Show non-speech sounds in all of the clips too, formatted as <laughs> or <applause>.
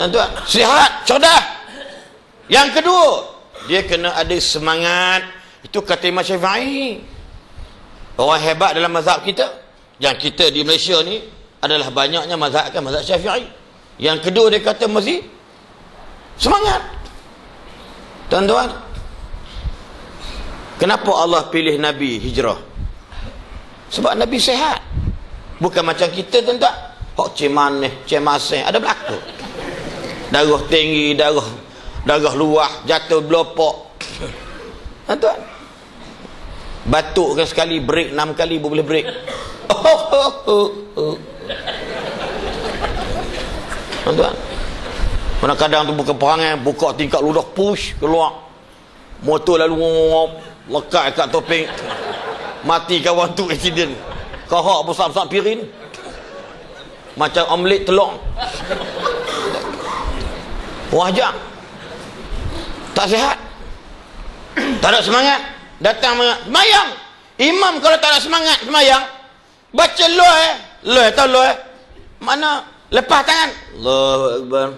Tuan-tuan, sihat, cerdas. Yang kedua, dia kena ada semangat. Itu kata Imam Syafi'i. Orang hebat dalam mazhab kita. Yang kita di Malaysia ni adalah banyaknya mazhab kan mazhab Syafi'i. Yang kedua dia kata mesti semangat. Tuan-tuan, kenapa Allah pilih Nabi hijrah? Sebab Nabi sehat. Bukan macam kita tuan-tuan. Hok ceman ni, cemasih. Ada belakang. Darah tinggi, darah darah luah, jatuh belopok. Tuan-tuan. Batuk kan sekali, break enam kali boleh break. <laughs> Oh, oh, oh. Tuan-tuan. Kadang-kadang tu buka perangai, buka tingkat ludah, push, keluar. Motor lalu lekat kat topeng. Mati kawan tu accident. Kahak besar-besar pirin. Macam omelet telur. Wajah. Tak sihat. Tak ada semangat. Datang semayang. Imam kalau tak ada semangat semayang. Baca loh eh. Loh eh, tahu loh eh. Mana? Lepas tangan. Allahu Akbar.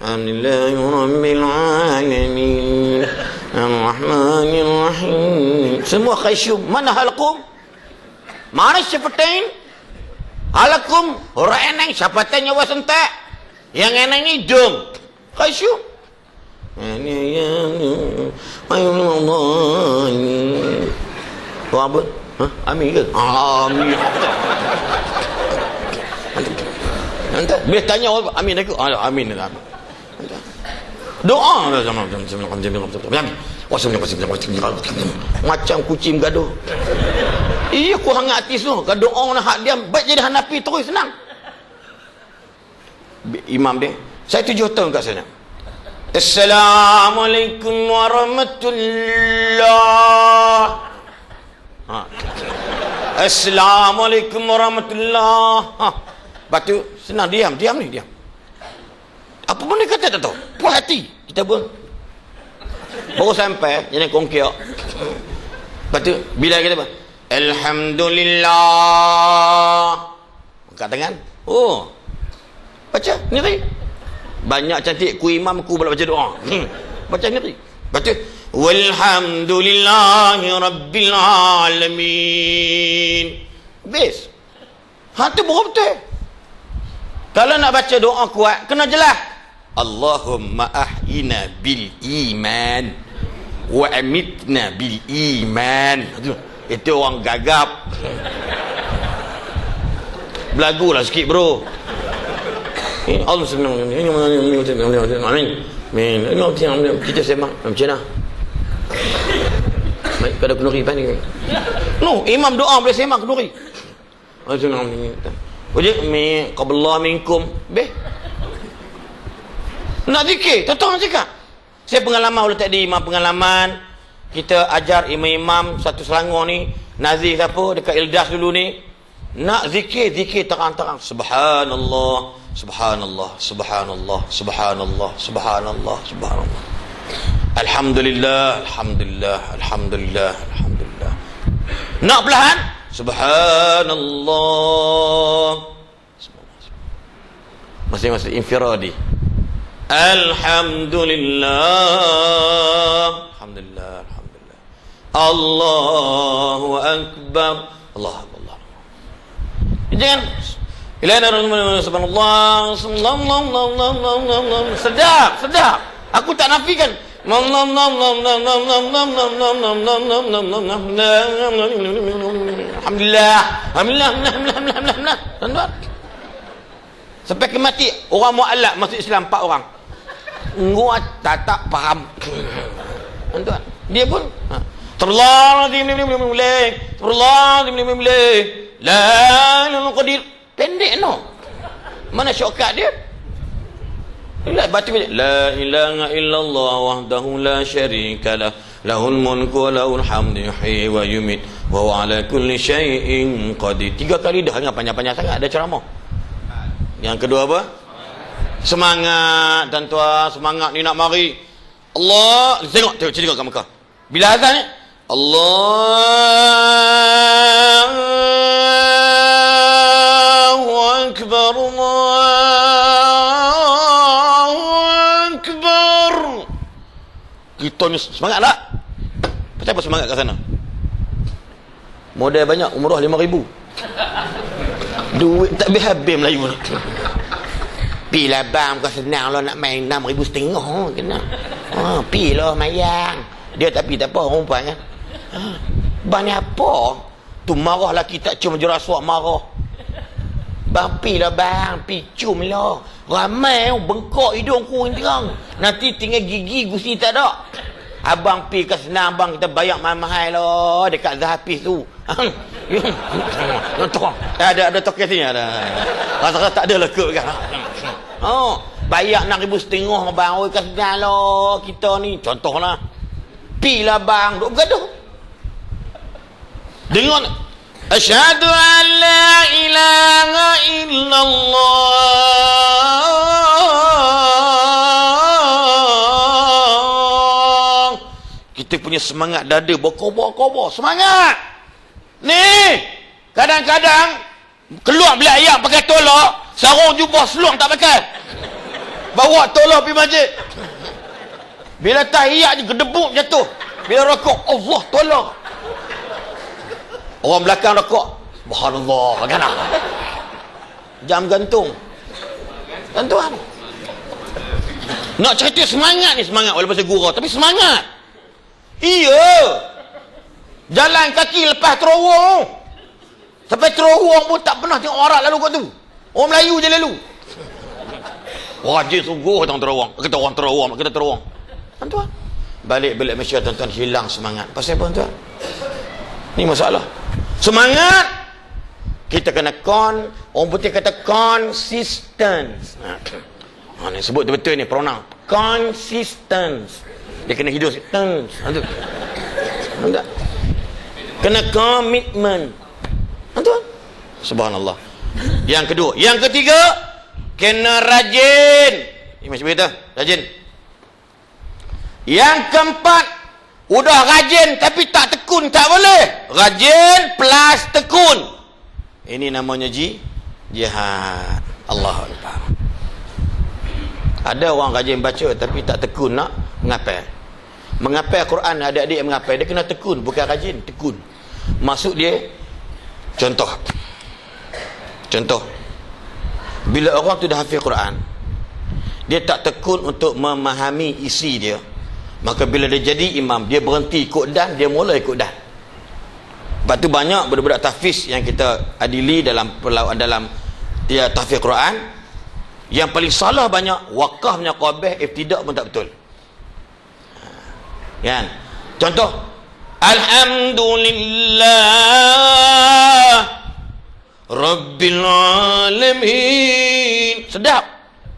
Rabbil Alamin. Ar-Rahmanir Rahim. Semua khasyum. Mana halqum? Mana syafatain? Halakum. Orang enang syafatain nyawa sentak. Yang ni hidung. Khasyum. Ini yang Allah. Kau apa? Hah? Amin ke? Amin. Entah. Bila tanya orang amin aku. Ah, amin. amin. Doa macam kucing gaduh. Iya ku hangat hati tu. Kalau doa nak hak diam, baik jadi Hanafi terus senang. Imam dia, saya tujuh tahun kat sana. Assalamualaikum warahmatullahi Ha. Assalamualaikum warahmatullahi ha. Lepas tu senang diam, diam ni, diam. Apa pun dia kata tak tahu. Puas hati. Kita pun. Baru sampai, jadi kongkiak. Lepas tu, bila kita apa? Alhamdulillah. Angkat tangan. Oh. Baca, ni tadi. Banyak cantik ku imam ku boleh baca doa. Hmm. Baca ni tu, Walhamdulillahi Rabbil Alamin. Habis. Ha tu betul. Kalau nak baca doa kuat, kena jelas. Allahumma ahyina bil iman wa amitna bil iman. Itu, itu orang gagap. Belagu lah sikit bro. Allah senang. Amin. Amin. Kita sembang. Macam mana? Baik, kau ada kenuri pan ni. No, imam doa boleh sembang kenuri. Macam mana? Uji mi qabla minkum. Beh. Nak zikir, tetap nak cakap. Saya pengalaman oleh tadi imam pengalaman. Kita ajar imam-imam satu Selangor ni, Nazir siapa dekat Ildas dulu ni. Nak zikir, zikir terang-terang. Subhanallah, subhanallah, subhanallah, subhanallah, subhanallah, subhanallah. Alhamdulillah, alhamdulillah, alhamdulillah, alhamdulillah. Nak perlahan? Subhanallah. Masing-masing infiradi. Alhamdulillah. Alhamdulillah, alhamdulillah. Allahu akbar. Allah Allah. Jangan Ila subhanallah, subhanallah, sedap, sedap. Aku tak nafikan. Alhamdulillah. Alhamdulillah. Tuan-tuan. Sampai ke mati orang mualaf masuk Islam empat orang. Gua tak tak faham. Tuan-tuan. Dia pun ha. Terlalu di ni La ilaha qadir. Pendek no. Mana syokkat dia? La baca La ilaha illallah wahdahu la syarika lah. Lahul mulku wa lahul hamdu yuhyi wa yumit wa huwa ala kulli syai'in qadir. Tiga kali dah hanya panjang-panjang sangat ada ceramah. Yang kedua apa? Semangat dan tuan semangat ni nak mari. Allah tengok tengok tengok kat Mekah. Bila azan ni Allah betul ni semangat tak? Pasal apa semangat kat sana? Modal banyak umrah lima ribu. Duit tak habis-habis Melayu ni pi lah bang bukan senang lah nak main enam ribu setengah kena. Ha, pi lah mayang. Dia tak pi tak apa umpan kan. Ha, bang ni apa? Tu marah lelaki tak cium je rasuak marah bang pi lah bang pi cium lah ramai oh, bengkok hidung ku ni terang nanti tinggal gigi gusi tak ada abang pi ke senang bang kita bayar mahal-mahal lah dekat Zahapis tu Nonton. Ada ada token sini ada. Rasa-rasa tak ada lah ke kan. Oh, bayar 6000 setengah bang. Oi kasihan lo kita ni. Contohlah. Pi lah bang, duk bergaduh. Dengar Asyhadu an la ilaha illallah. Kita punya semangat dada bokor-bokor. Semangat! Ni, kadang-kadang keluar beli ayam pakai tolak, sarung jubah seluang tak pakai. Bawa tolak pergi masjid. Bila tahiyat je gedebuk jatuh. Bila rokok, Allah tolak. Orang belakang rokok, Subhanallah, kan? Jam gantung. Gantuan. Nak cerita semangat ni semangat walaupun saya gurau, tapi semangat. Iya. Jalan kaki lepas terowong. Sampai terowong pun tak pernah tengok orang lalu kat tu. Orang Melayu je lalu. Wajib sungguh tentang terowong. Kita orang terowong, kita terowong. Tuan-tuan. Balik-balik Malaysia tuan-tuan hilang semangat. Pasal apa tuan? Ni masalah. Semangat. Kita kena kon, orang putih kata consistent. Ha, ni sebut betul-betul ni pronoun. Consistent. Dia kena hidup. Consistent. Ha, tu. Kena komitmen. Tuan. Subhanallah. Yang kedua. Yang ketiga. Kena rajin. Ini macam berita. Rajin. Yang keempat. Udah rajin tapi tak tekun. Tak boleh. Rajin plus tekun. Ini namanya ji. Jihad. Allah Akbar. Ada orang rajin baca tapi tak tekun nak mengapa? Mengapa Quran adik-adik mengapa? Dia kena tekun. Bukan rajin. Tekun. Maksud dia contoh. Contoh. Bila orang tu dah hafil Quran, dia tak tekun untuk memahami isi dia. Maka bila dia jadi imam, dia berhenti ikut dan, dia mula ikut dan. Sebab tu banyak budak-budak tahfiz yang kita adili dalam dalam dia tahfiz Quran. Yang paling salah banyak wakaf punya qabih iftidak pun tak betul. Kan? Contoh Alhamdulillah Rabbil Alamin Sedap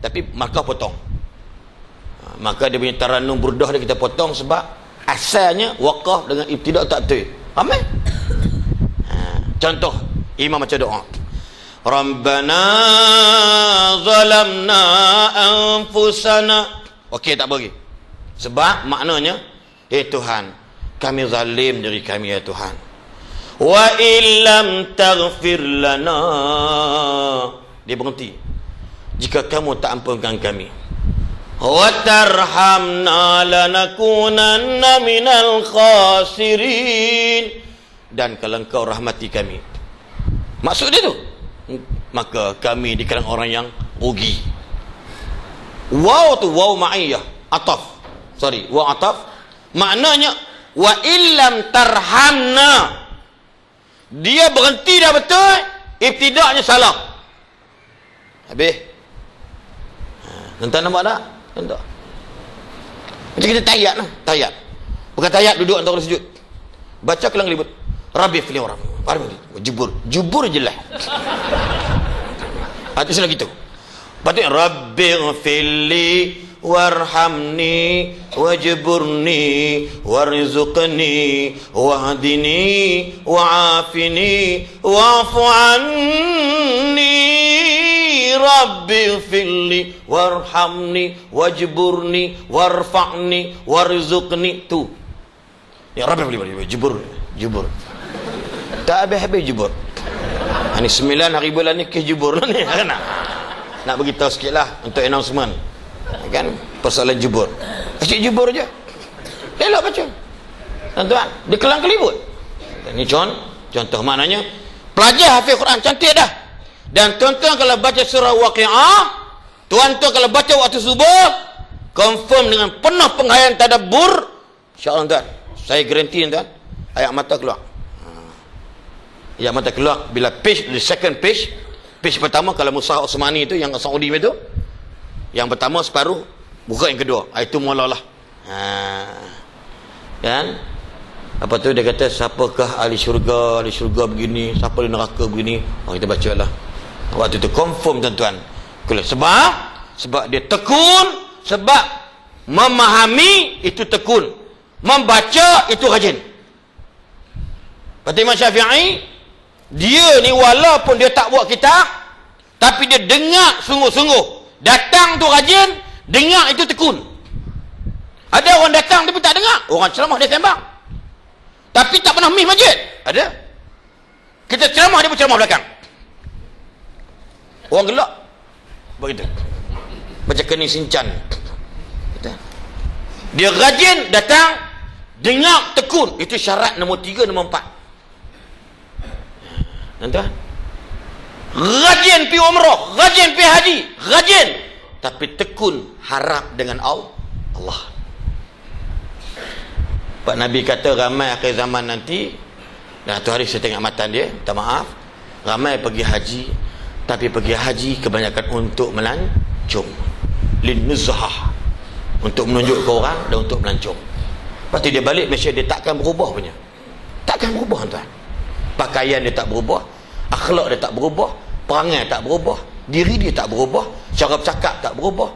Tapi markah potong ha, Maka dia punya taranum burdah dia kita potong Sebab asalnya wakaf dengan ibtidak tak betul. Amin ha, Contoh Imam macam doa. Rabbana zalamna anfusana. Okey tak bagi Sebab maknanya Eh Tuhan kami zalim diri kami ya Tuhan. Wa illam taghfir lana. Dia berhenti. Jika kamu tak ampunkan kami tarhamna lanakunanna minal khasirin dan kalau engkau rahmati kami. Maksud dia tu? Maka kami di kalangan orang yang rugi. Wow tu wow ma'iyah. Ataf. Sorry wow ataf. Maknanya wa illam tarhamna. Dia berhenti dah betul ibtidaknya salah. Habis? Ha, tuan-tuan nampak tak tuan macam kita tayat lah tayat. Bukan tayat duduk antara sujud. Baca kelang ribut. Rabi fili orang. Jubur. Jubur je lah. <laughs> Hati sila gitu. Patutnya rabbi fili warhamni wajburni warzuqni wahdini wa'afini wa'fu anni rabbi firli warhamni wajburni warfa'ni warzuqni. Tu. Ya rabbi firli jubur jubur. Tak habis-habis jubur. Ini sembilan hari bulan ni kes jubur ni <laughs> nak nak beritahu sikit lah untuk announcement. Kan? Persoalan jubur. Asyik jubur je. Elok baca. Tuan-tuan dia kelang kelibut. Ini contoh contoh maknanya. Pelajar hafiz Quran cantik dah dan tuan-tuan kalau baca surah waqi'ah tuan-tuan kalau baca waktu subuh confirm dengan penuh penghayaan tadabbur. insyaAllah tuan. Saya garanti tuan. Ayat mata keluar. Ayat mata keluar bila page the second page page pertama kalau Musa Osmani itu yang Saudi itu yang pertama separuh. Buka yang kedua. Ah, itu mulalah ha. kan? Apa tu dia kata siapakah ahli syurga? Ahli syurga begini siapa ahli neraka begini? Oh, kita baca lah waktu tu confirm tuan-tuan. Sebab sebab dia tekun sebab memahami itu tekun. Membaca itu rajin. Kata Imam Syafi'i dia ni walaupun dia tak buat kitab tapi dia dengar sungguh-sungguh. Datang tu rajin dengar itu tekun. Ada orang datang tapi tak dengar. Orang ceramah dia sembang. Tapi tak pernah miss masjid. Ada? Kita ceramah dia berceramah belakang orang gelak. Begitu macam kening sinchan Kita. dia rajin datang dengar tekun. Itu syarat nombor tiga nombor empat. Tuan rajin pi umrah rajin pi haji rajin. Tapi tekun harap dengan Allah. Pak Nabi kata ramai akhir zaman nanti. Dan tu hari saya tengok matan dia minta maaf. Ramai pergi haji tapi pergi haji kebanyakan untuk melancong. Lin nuzhah untuk menunjuk ke orang dan untuk melancong. Lepas tu dia balik Malaysia dia takkan berubah punya. Takkan berubah tuan. Pakaian dia tak berubah akhlak dia tak berubah perangai tak berubah diri dia tak berubah cara bercakap tak berubah